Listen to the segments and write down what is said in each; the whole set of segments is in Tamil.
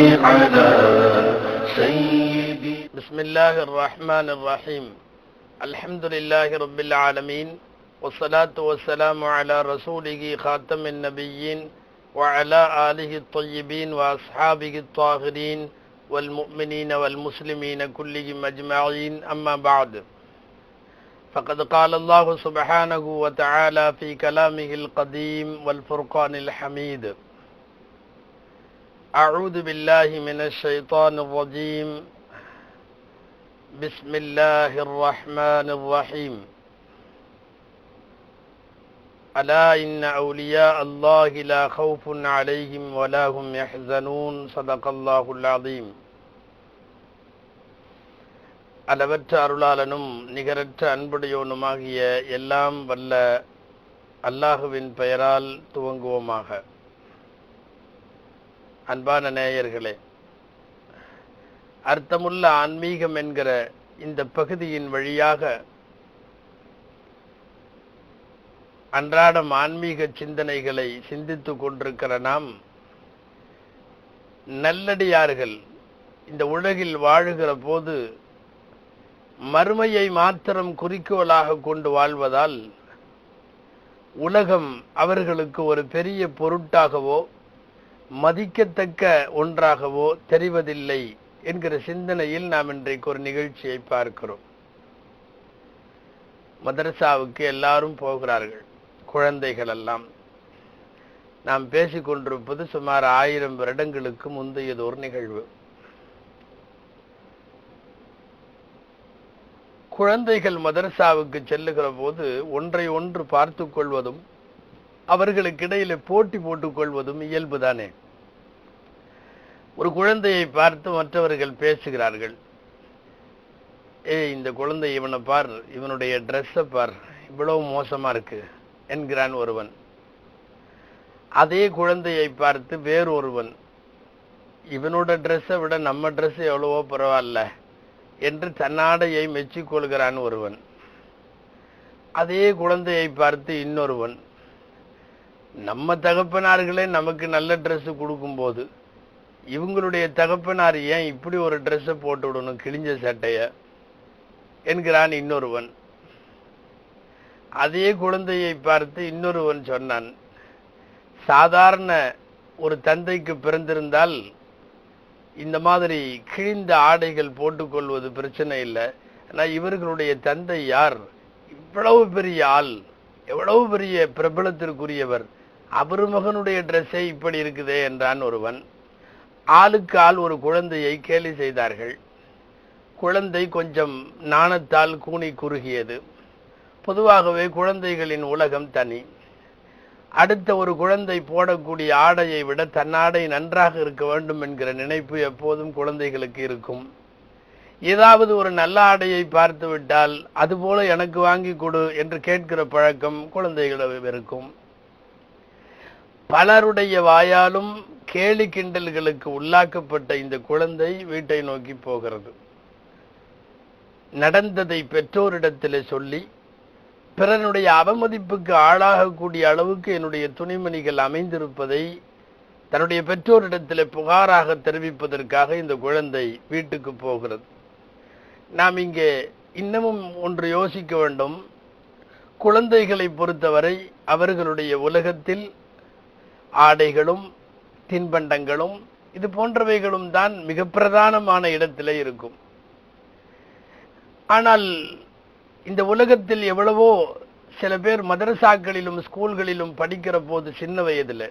على سيدي. بسم الله الرحمن الرحيم. الحمد لله رب العالمين والصلاة والسلام على رسوله خاتم النبيين وعلى آله الطيبين وأصحابه الطاهرين والمؤمنين والمسلمين كلهم أجمعين أما بعد. فقد قال الله سبحانه وتعالى في كلامه القديم والفرقان الحميد أعوذ بالله من الشيطان الرجيم بسم الله الرحمن الرحيم ألا إن أولياء الله لا خوف عليهم ولا هم يحزنون صدق الله العظيم அளவற்ற அருளாளனும் நிகரற்ற அன்புடையோனுமாகிய எல்லாம் வல்ல அல்லாஹுவின் பெயரால் துவங்குவோமாக அன்பான நேயர்களே அர்த்தமுள்ள ஆன்மீகம் என்கிற இந்த பகுதியின் வழியாக அன்றாடம் ஆன்மீக சிந்தனைகளை சிந்தித்துக் கொண்டிருக்கிற நாம் நல்லடியார்கள் இந்த உலகில் வாழுகிற போது மறுமையை மாத்திரம் குறிக்கோளாக கொண்டு வாழ்வதால் உலகம் அவர்களுக்கு ஒரு பெரிய பொருட்டாகவோ மதிக்கத்தக்க ஒன்றாகவோ தெரிவதில்லை என்கிற சிந்தனையில் நாம் இன்றைக்கு ஒரு நிகழ்ச்சியை பார்க்கிறோம். மதரசாவுக்கு எல்லாரும் போகிறார்கள் குழந்தைகள் எல்லாம் நாம் பேசிக்கொண்டிருப்பது சுமார் ஆயிரம் வருடங்களுக்கு முந்தையது ஒரு நிகழ்வு. குழந்தைகள் மதரசாவுக்கு செல்லுகிற போது ஒன்றை ஒன்று பார்த்து கொள்வதும் அவர்களுக்கு இடையில போட்டி போட்டுக் கொள்வதும் இயல்புதானே? ஒரு குழந்தையை பார்த்து மற்றவர்கள் பேசுகிறார்கள். ஏய் இந்த குழந்தை இவனை பார் இவனுடைய ட்ரெஸ்ஸை பார் இவ்வளவு மோசமா இருக்கு என்கிறான் ஒருவன். அதே குழந்தையை பார்த்து வேறு ஒருவன் இவனோட ட்ரெஸ்ஸை விட நம்ம ட்ரெஸ் எவ்வளவோ பரவாயில்ல என்று தன்னாடையை மெச்சிக்கொள்கிறான் ஒருவன். அதே குழந்தையை பார்த்து இன்னொருவன் நம்ம தகப்பனார்களே நமக்கு நல்ல ட்ரெஸ் கொடுக்கும்போது இவங்களுடைய தகப்பனார் ஏன் இப்படி ஒரு ட்ரெஸ்ஸை போட்டு விடணும் கிழிஞ்ச சட்டைய என்கிறான் இன்னொருவன். அதே குழந்தையை பார்த்து இன்னொருவன் சொன்னான் சாதாரண ஒரு தந்தைக்கு பிறந்திருந்தால் இந்த மாதிரி கிழிந்த ஆடைகள் போட்டுக்கொள்வது பிரச்சனை இல்லை. ஆனால் இவர்களுடைய தந்தை யார்? இவ்வளவு பெரிய ஆள் எவ்வளவு பெரிய பிரபலத்திற்குரியவர். அவர் மகனுடைய ட்ரெஸ்ஸே இப்படி இருக்குதே என்றான் ஒருவன். ஆளுக்கு ஆள் ஒரு குழந்தையை கேலி செய்தார்கள். குழந்தை கொஞ்சம் நாணத்தால் கூனி குறுகியது. பொதுவாகவே குழந்தைகளின் உலகம் தனி. அடுத்த ஒரு குழந்தை போடக்கூடிய ஆடையை விட தன்னாடை நன்றாக இருக்க வேண்டும் என்கிற நினைப்பு எப்போதும் குழந்தைகளுக்கு இருக்கும். ஏதாவது ஒரு நல்ல ஆடையை பார்த்து விட்டால் அதுபோல எனக்கு வாங்கி கொடு என்று கேட்கிற பழக்கம் குழந்தைகளிடம் இருக்கும். பலருடைய வாயாலும் கேலி கிண்டல்களுக்கு உள்ளாக்கப்பட்ட இந்த குழந்தை வீட்டை நோக்கி போகிறது. நடந்ததை பெற்றோரிடத்தில் சொல்லி பிறனுடைய அவமதிப்புக்கு ஆளாகக்கூடிய அளவுக்கு என்னுடைய துணிமணிகள் அமைந்திருப்பதை தன்னுடைய பெற்றோரிடத்தில் புகாராக தெரிவிப்பதற்காக இந்த குழந்தை வீட்டுக்கு போகிறது. நாம் இங்கே இன்னமும் ஒன்று யோசிக்க வேண்டும். குழந்தைகளை பொறுத்தவரை அவர்களுடைய உலகத்தில் ஆடைகளும் தின்பண்டங்களும் இது போன்றவைகளும் தான் மிக பிரதானமான இடத்திலே இருக்கும். ஆனால் இந்த உலகத்தில் எவ்வளவோ சில பேர் மதரசாக்களிலும் ஸ்கூல்களிலும் படிக்கிற போது சின்ன வயதில்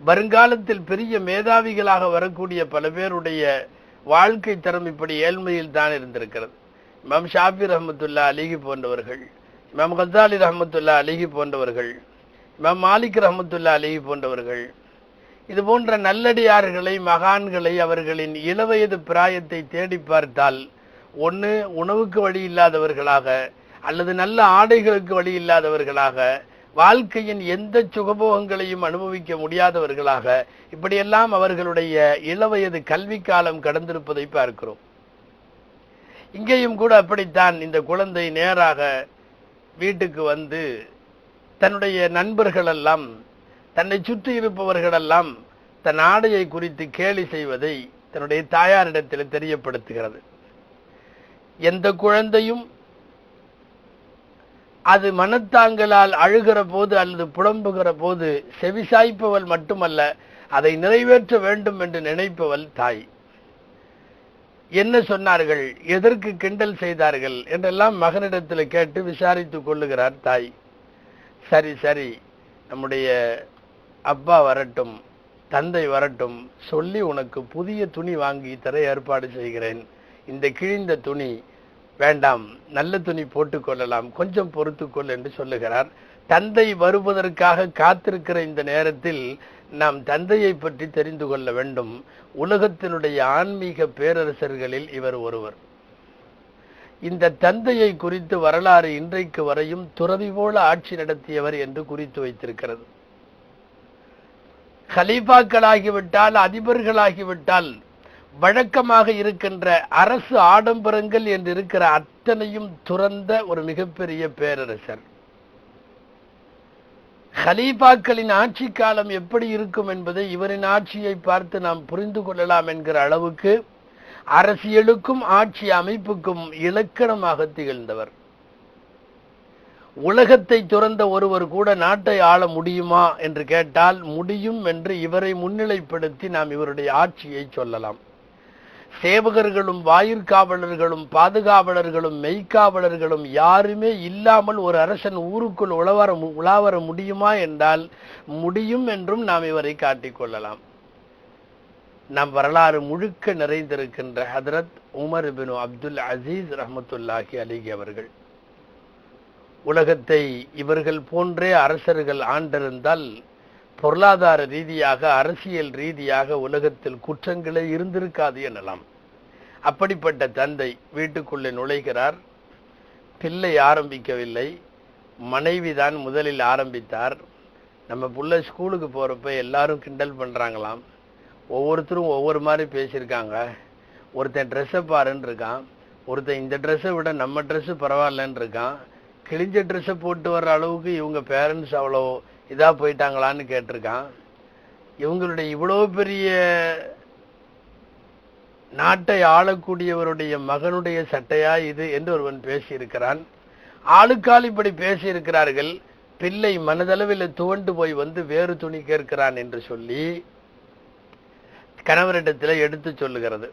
வருங்காலத்தில் பெரிய மேதாவிகளாக வரக்கூடிய பல பேருடைய வாழ்க்கை தரம் இப்படி ஏழ்மையில் தான் இருந்திருக்கிறது. இமாம் ஷாபி ரஹமத்துல்லா அலிகி போன்றவர்கள் இமாம் கசாலி ரஹமத்துல்லா அலிகி போன்றவர்கள் இமாம் மாலிக் ரஹமத்துல்லா அலி போன்றவர்கள் இது போன்ற நல்லடியார்களை மகான்களை அவர்களின் இளவயது பிராயத்தை தேடி பார்த்தால் ஒன்று உணவுக்கு வழி இல்லாதவர்களாக அல்லது நல்ல ஆடைகளுக்கு வழி இல்லாதவர்களாக வாழ்க்கையின் எந்த சுகபோகங்களையும் அனுபவிக்க முடியாதவர்களாக இப்படியெல்லாம் அவர்களுடைய இளவயது கல்வி காலம் கடந்திருப்பதை பார்க்கிறோம். இங்கேயும் கூட அப்படித்தான் இந்த குழந்தை நேராக வீட்டுக்கு வந்து தன்னுடைய நண்பர்கள் எல்லாம் தன்னை சுற்றி இருப்பவர்களெல்லாம் தன் ஆடையை குறித்து கேலி செய்வதை தன்னுடைய தாயாரிடத்தில் தெரியப்படுத்துகிறது. எந்த குழந்தையும் அது மனத்தாங்கலால் அழுகிற போது அல்லது புலம்புகிற போது செவிசாய்ப்பவள் மட்டுமல்ல அதை நிறைவேற்ற வேண்டும் என்று நினைப்பவள் தாய். என்ன சொன்னார்கள்? எதற்கு கிண்டல் செய்தார்கள்? என்றெல்லாம் மகனிடத்தில் கேட்டு விசாரித்துக் கொள்ளுகிறார் தாய். சரி சரி. நம்முடைய அப்பா வரட்டும் தந்தை வரட்டும் சொல்லி உனக்கு புதிய துணி வாங்கி தர ஏற்பாடு செய்கிறேன். இந்த கிழிந்த துணி வேண்டாம் நல்ல துணி போட்டுக்கொள்ளலாம் கொஞ்சம் பொறுத்துக்கொள் என்று சொல்லுகிறார். தந்தை வருவதற்காக காத்திருக்கிற இந்த நேரத்தில் நாம் தந்தையை பற்றி தெரிந்து கொள்ள வேண்டும். உலகத்தினுடைய ஆன்மீக பேரரசர்களில் இவர் ஒருவர். இந்த தந்தையை குறித்து வரலாறு இன்றைக்கு வரையும் துறவி போல ஆட்சி நடத்தியவர் என்று குறித்து வைத்திருக்கிறது. கலீஃபாக்களாகிவிட்டால் அதிபர்களாகிவிட்டால் வழக்கமாக இருக்கின்ற அரசு ஆடம்பரங்கள் என்று இருக்கிற அத்தனையும் துறந்த ஒரு மிகப்பெரிய பேரரசர். ஹலீஃபாக்களின் ஆட்சி காலம் எப்படி இருக்கும் என்பதை இவரின் ஆட்சியை பார்த்து நாம் புரிந்து கொள்ளலாம் என்கிற அளவுக்கு அரசியலுக்கும் ஆட்சி அமைப்புக்கும் இலக்கணமாக திகழ்ந்தவர். உலகத்தை துறந்த ஒருவர் கூட நாட்டை ஆள முடியுமா என்று கேட்டால் முடியும் என்று இவரை முன்னிலைப்படுத்தி நாம் இவருடைய ஆட்சியை சொல்லலாம். சேவகர்களும் வாயிற்காவலர்களும் பாதுகாவலர்களும் மெய்க்காவலர்களும் யாருமே இல்லாமல் ஒரு அரசன் ஊருக்குள் உழவர உலாவர முடியுமா என்றால் முடியும் என்றும் நாம் இவரை காட்டிக் கொள்ளலாம். நம் வரலாறு முழுக்க நிறைந்திருக்கின்ற ஹதரத் உமர் பின் அப்துல் அசீஸ் ரஹமத்துல்லாஹி அலிகி அவர்கள். உலகத்தை இவர்கள் போன்றே அரசர்கள் ஆண்டிருந்தால் பொருளாதார ரீதியாக அரசியல் ரீதியாக உலகத்தில் குற்றங்களே இருந்திருக்காது எனலாம். அப்படிப்பட்ட தந்தை வீட்டுக்குள்ளே நுழைகிறார். பிள்ளை ஆரம்பிக்கவில்லை. மனைவிதான் முதலில் ஆரம்பித்தார். நம்ம புள்ள ஸ்கூலுக்கு போகிறப்ப எல்லாரும் கிண்டல் பண்ணுறாங்களாம் ஒவ்வொருத்தரும் ஒவ்வொரு மாதிரி பேசியிருக்காங்க. ஒருத்தன் ட்ரெஸ்ஸை பாருன்னு இருக்கான். ஒருத்தன் இந்த ட்ரெஸ்ஸை விட நம்ம ட்ரெஸ்ஸு பரவாயில்லன்னு இருக்கான். கிழிஞ்ச ட்ரெஸ்ஸை போட்டு வர்ற அளவுக்கு இவங்க பேரண்ட்ஸ் அவ்வளோ இதாக போயிட்டாங்களான்னு கேட்டிருக்கான். இவங்களுடைய இவ்வளோ பெரிய நாட்டை ஆளக்கூடியவருடைய மகனுடைய சட்டையா இது என்று ஒருவன் பேசியிருக்கிறான். ஆளுக்கால் இப்படி பேசியிருக்கிறார்கள். பிள்ளை மனதளவில் துவண்டு போய் வந்து வேறு துணி கேட்கிறான் என்று சொல்லி கணவரிடத்தில் எடுத்து சொல்லுகிறது.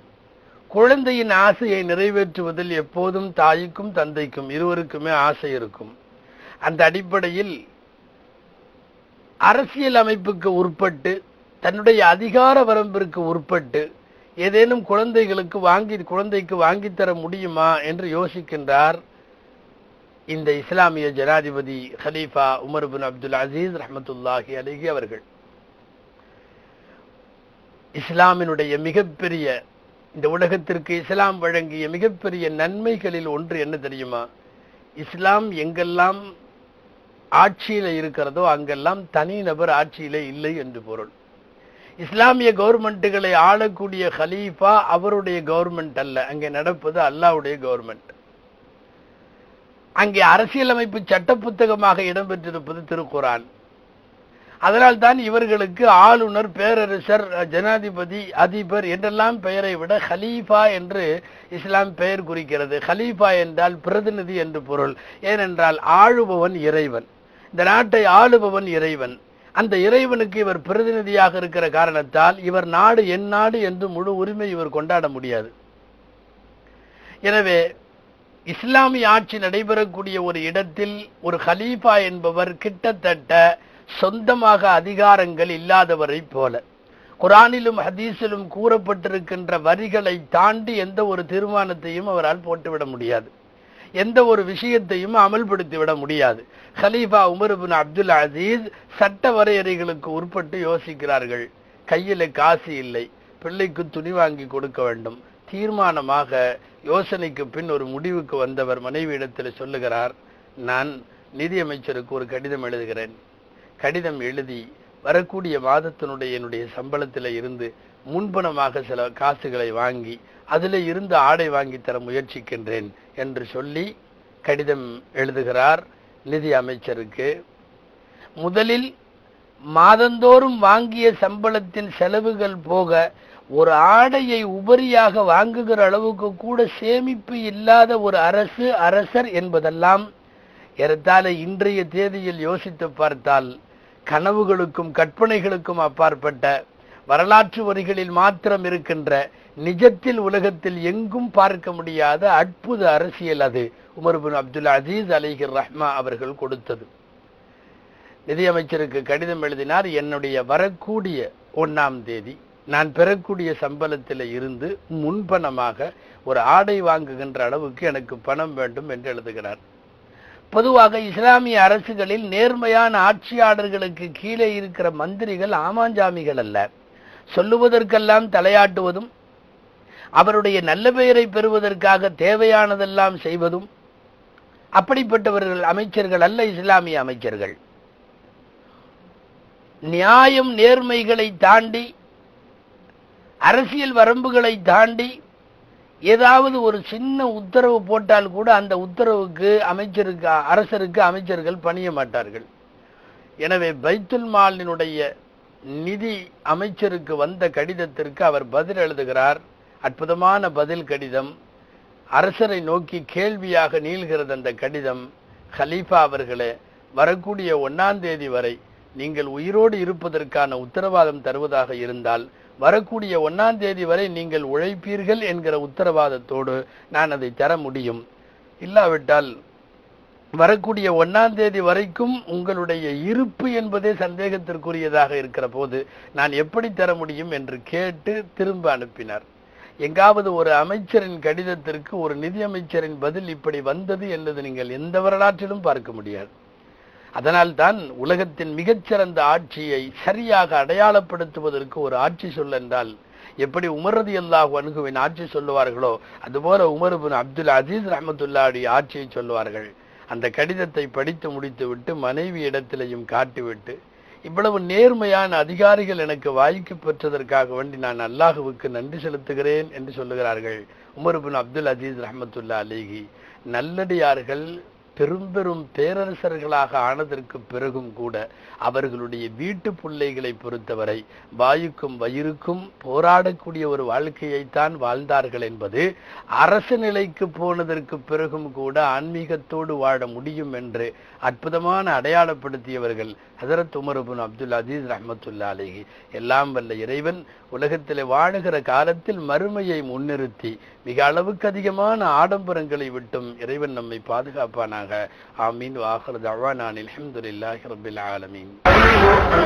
குழந்தையின் ஆசையை நிறைவேற்றுவதில் எப்போதும் தாய்க்கும் தந்தைக்கும் இருவருக்குமே ஆசை இருக்கும். அந்த அடிப்படையில் அரசியல் அமைப்புக்கு உட்பட்டு தன்னுடைய அதிகார வரம்பிற்கு உட்பட்டு ஏதேனும் குழந்தைகளுக்கு வாங்கி குழந்தைக்கு வாங்கித்தர முடியுமா என்று யோசிக்கின்றார் இந்த இஸ்லாமிய ஜனாதிபதி ஹலீஃபா உமர் பின் அப்துல் அசீஸ் ரஹமத்துல்லாஹி அலிஹி அவர்கள். இஸ்லாமினுடைய மிகப்பெரிய இந்த உலகத்திற்கு இஸ்லாம் வழங்கிய மிகப்பெரிய நன்மைகளில் ஒன்று என்ன தெரியுமா? இஸ்லாம் எங்கெல்லாம் ஆட்சியில இருக்கிறதோ அங்கெல்லாம் தனிநபர் ஆட்சியில் இல்லை என்று பொருள். இஸ்லாமிய கவர்மெண்ட்டுகளை ஆளக்கூடிய ஹலீஃபா அவருடைய கவர்மெண்ட் அல்ல. அங்கே நடப்பது அல்லாவுடைய கவர்மெண்ட். அங்கே அரசியலமைப்பு சட்ட புத்தகமாக இடம்பெற்றிருப்பது திருக்குரான் அதனால் தான் இவர்களுக்கு ஆளுநர் பேரரசர் ஜனாதிபதி அதிபர் என்றெல்லாம் பெயரை விட ஹலீஃபா என்று இஸ்லாம் பெயர் குறிக்கிறது. ஹலீஃபா என்றால் பிரதிநிதி என்று பொருள். ஏனென்றால் ஆளுபவன் இறைவன். இந்த நாட்டை ஆளுபவன் இறைவன். அந்த இறைவனுக்கு இவர் பிரதிநிதியாக இருக்கிற காரணத்தால் இவர் நாடு என் நாடு என்று முழு உரிமை இவர் கொண்டாட முடியாது. எனவே இஸ்லாமிய ஆட்சி நடைபெறக்கூடிய ஒரு இடத்தில் ஒரு ஹலீஃபா என்பவர் கிட்டத்தட்ட சொந்தமாக அதிகாரங்கள் இல்லாதவரை போல. குரானிலும் ஹதீஸிலும் கூறப்பட்டிருக்கின்ற வரிகளை தாண்டி எந்த ஒரு தீர்மானத்தையும் அவரால் போட்டுவிட முடியாது. எந்த ஒரு விஷயத்தையும் அமல்படுத்தி விட முடியாது. ஹலீஃபா உமர்பின் அப்துல் அசீஸ் சட்ட வரையறைகளுக்கு உட்பட்டு யோசிக்கிறார்கள். கையில் காசு இல்லை. பிள்ளைக்கு துணி வாங்கி கொடுக்க வேண்டும். தீர்மானமாக யோசனைக்கு பின் ஒரு முடிவுக்கு வந்தவர் மனைவியிடத்தில் சொல்லுகிறார் நான் நிதியமைச்சருக்கு ஒரு கடிதம் எழுதுகிறேன். கடிதம் எழுதி வரக்கூடிய மாதத்தினுடைய என்னுடைய சம்பளத்தில் இருந்து முன்பணமாக சில காசுகளை வாங்கி அதில் இருந்து ஆடை வாங்கி தர முயற்சிக்கின்றேன் என்று சொல்லி கடிதம் எழுதுகிறார் நிதி அமைச்சருக்கு. முதலில் மாதந்தோறும் வாங்கிய சம்பளத்தின் செலவுகள் போக ஒரு ஆடையை உபரியாக வாங்குகிற அளவுக்கு கூட சேமிப்பு இல்லாத ஒரு அரசு அரசர் என்பதெல்லாம் ஏறத்தாழ இன்றைய தேதியில் யோசித்து பார்த்தால் கனவுகளுக்கும் கற்பனைகளுக்கும் அப்பாற்பட்ட வரலாற்று வரிகளில் மாத்திரம் இருக்கின்ற நிஜத்தில் உலகத்தில் எங்கும் பார்க்க முடியாத அற்புத அரசியல் அது. உமர்பின் அப்துல் அசீஸ் அலிஹிர் ரஹ்மா அவர்கள் கொடுத்தது. நிதியமைச்சருக்கு கடிதம் எழுதினார் என்னுடைய வரக்கூடிய ஒன்னாம் தேதி நான் பெறக்கூடிய சம்பளத்தில் இருந்து முன்பணமாக ஒரு ஆடை வாங்குகின்ற அளவுக்கு எனக்கு பணம் வேண்டும் என்று எழுதுகிறார். பொதுவாக இஸ்லாமிய அரசுகளில் நேர்மையான ஆட்சியாளர்களுக்கு கீழே இருக்கிற மந்திரிகள் ஆமாஞ்சாமிகள் அல்ல. சொல்லுவதற்கெல்லாம் தலையாட்டுவதும் அவருடைய நல்ல பெயரை பெறுவதற்காக தேவையானதெல்லாம் செய்வதும் அப்படிப்பட்டவர்கள் அமைச்சர்கள் அல்ல இஸ்லாமிய அமைச்சர்கள். நியாயம் நேர்மைகளை தாண்டி அரசியல் வரம்புகளை தாண்டி ஏதாவது ஒரு சின்ன உத்தரவு போட்டால் கூட அந்த உத்தரவுக்கு அமைச்சருக்கு அரசருக்கு அமைச்சர்கள் பணிய மாட்டார்கள். எனவே பைத்துல் மாலினுடைய நிதி அமைச்சருக்கு வந்த கடிதத்திற்கு அவர் பதில் எழுதுகிறார். அற்புதமான பதில் கடிதம். அரசரை நோக்கி கேள்வியாக நீள்கிறது அந்த கடிதம். ஹலீஃபா அவர்களே வரக்கூடிய ஒன்னாம் தேதி வரை நீங்கள் உயிரோடு இருப்பதற்கான உத்தரவாதம் தருவதாக இருந்தால் வரக்கூடிய ஒன்னாம் தேதி வரை நீங்கள் உழைப்பீர்கள் என்கிற உத்தரவாதத்தோடு நான் அதை தர முடியும். இல்லாவிட்டால் வரக்கூடிய ஒன்னாம் தேதி வரைக்கும் உங்களுடைய இருப்பு என்பதே சந்தேகத்திற்குரியதாக இருக்கிற போது நான் எப்படி தர முடியும் என்று கேட்டு திரும்ப அனுப்பினார். எங்காவது ஒரு அமைச்சரின் கடிதத்திற்கு ஒரு நிதியமைச்சரின் பதில் இப்படி வந்தது என்பது நீங்கள் எந்த வரலாற்றிலும் பார்க்க முடியாது. அதனால்தான் உலகத்தின் மிகச்சிறந்த ஆட்சியை சரியாக அடையாளப்படுத்துவதற்கு ஒரு ஆட்சி சொல் என்றால் எப்படி உமரது அல்லாஹ் அணுகுவின் ஆட்சி சொல்லுவார்களோ அதுபோல உமருபின் அப்துல் அசீஸ் ரஹமத்துல்லாடி ஆட்சியை சொல்லுவார்கள். அந்த கடிதத்தை படித்து முடித்துவிட்டு மனைவி இடத்திலையும் காட்டிவிட்டு இவ்வளவு நேர்மையான அதிகாரிகள் எனக்கு வாய்க்கு பெற்றதற்காக வேண்டி நான் அல்லாஹுவுக்கு நன்றி செலுத்துகிறேன் என்று சொல்லுகிறார்கள் உமர் பின் அப்துல் அசீஸ் ரஹமத்துல்லா அலிகி நல்லடியார்கள் பெரும் பெரும் பேரரசர்களாக ஆனதற்கு பிறகும் கூட அவர்களுடைய வீட்டு பிள்ளைகளை பொறுத்தவரை வாயுக்கும் வயிறுக்கும் போராடக்கூடிய ஒரு வாழ்க்கையைத்தான் வாழ்ந்தார்கள் என்பது அரசு நிலைக்கு போனதற்கு பிறகும் கூட ஆன்மீகத்தோடு வாழ முடியும் என்று அற்புதமான அடையாளப்படுத்தியவர்கள் ஹசரத் உமருபின் அப்துல் அசீஸ் ரஹமத்துல்லா அலிஹி. எல்லாம் வல்ல இறைவன் உலகத்தில் வாழுகிற காலத்தில் மறுமையை முன்னிறுத்தி மிக அளவுக்கு அதிகமான ஆடம்பரங்களை விட்டும் இறைவன் நம்மை பாதுகாப்பானாக. ஆமீன். வாகர் தவானானில் அலமதுல்லாஹி ரபில் ஆலமீன்.